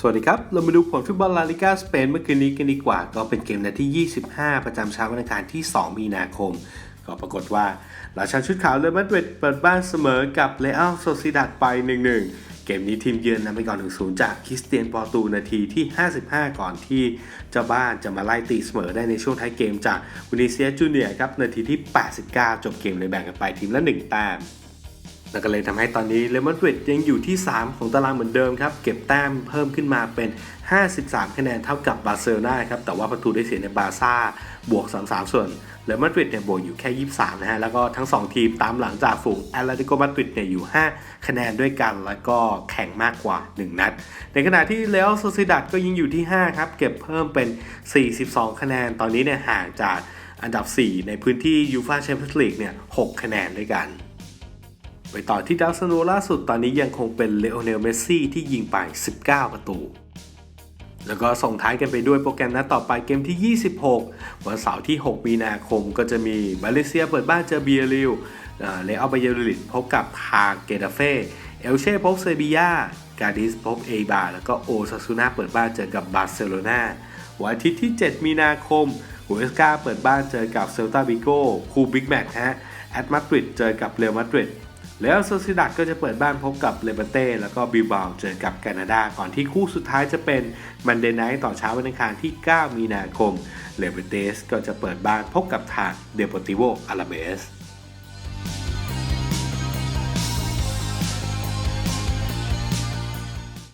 สวัสดีครับ เรามาดูผลฟุตบอลลาลิกาสเปนเมื่อคืนนี้กันดีกว่า ก็เป็นเกมนัดที่ 25 ประจำเช้าวันอังคารที่ 2 มีนาคม ก็ปรากฏว่าราชันชุดขาวเรอัลมาดริดเปิดบ้านเสมอกับเลอัลโซซิดัดไป 1-1 เกมนี้ทีมเยือนนำไปก่อน 1-0 จากคริสเตียนปอร์ตูนาทีที่ 55 ก่อนที่เจ้าบ้านจะมาไล่ตีเสมอได้ในช่วงท้ายเกมจากวินิเซียจูเนียครับนาทีที่ 89 จบเกมเลยแบ่งกันไปทีมละ 1 แต้ม นั่นก็เลยทำให้ตอนนี้เรอัลมาดริดยังอยู่ที่ 3 ของตารางเหมือนเดิมครับ เก็บแต้มเพิ่มขึ้นมาเป็น 53 คะแนนเท่ากับบาร์เซโลนาครับ แต่ว่าประตูได้เสียในบาร์ซ่าบวก 33 ส่วนเรอัลมาดริดเนี่ยบวกอยู่แค่ 23 นะฮะ แล้วก็ทั้ง 2 ทีมตามหลังจากฝูงแอตเลติโกมาดริดเนี่ยอยู่ 5 คะแนนด้วยกัน แล้วก็แข่งมากกว่า 1 นัด ในขณะที่เรอัลโซซิดัดก็ยังอยู่ที่ 5 ครับ เก็บเพิ่มเป็น 42 คะแนน ตอนนี้เนี่ยห่างจากอันดับ 4 ในพื้นที่ยูฟาแชมเปี้ยนส์ลีกเนี่ย 6 คะแนนด้วยกัน ไปต่อที่ดาวซันโวล่าสุดตอนนี้ยังคงเป็นเลโอเนลเมสซี่ที่ยิงไป 19 ประตู แล้วก็ส่งท้ายกันไปด้วยโปรแกรมนัดต่อไปเกมที่ 26 วันเสาร์ที่ 6 มีนาคมก็จะมีมาเลเซียเปิดบ้านเจอเบียริลเลอัลบายาลิดพบกับทางเกตาเฟ่เอลเช่พบเซบียากาดิสพบเอบาแล้วก็โอซาซูนาเปิดบ้านเจอกับบาร์เซโลนาวันอาทิตย์ที่ 7 มีนาคมหัวเอสกาเปิดบ้านเจอกับเซลตาบิโก้คู่บิ๊กแมตช์ฮะแอตมาดริดเจอกับเรอัลมาดริด แล้วโซซิดัดก็จะเปิดบ้านพบกับเลเบเต้แล้วก็บิลบาเจอกับแคนาดา ก่อนที่คู่สุดท้ายจะเป็นมันเดย์ไนท์ต่อเช้าวันอังคารที่ 9 มีนาคมเลเบเตสก็จะเปิดบ้านพบกับทางเดโปติโวอาราเบส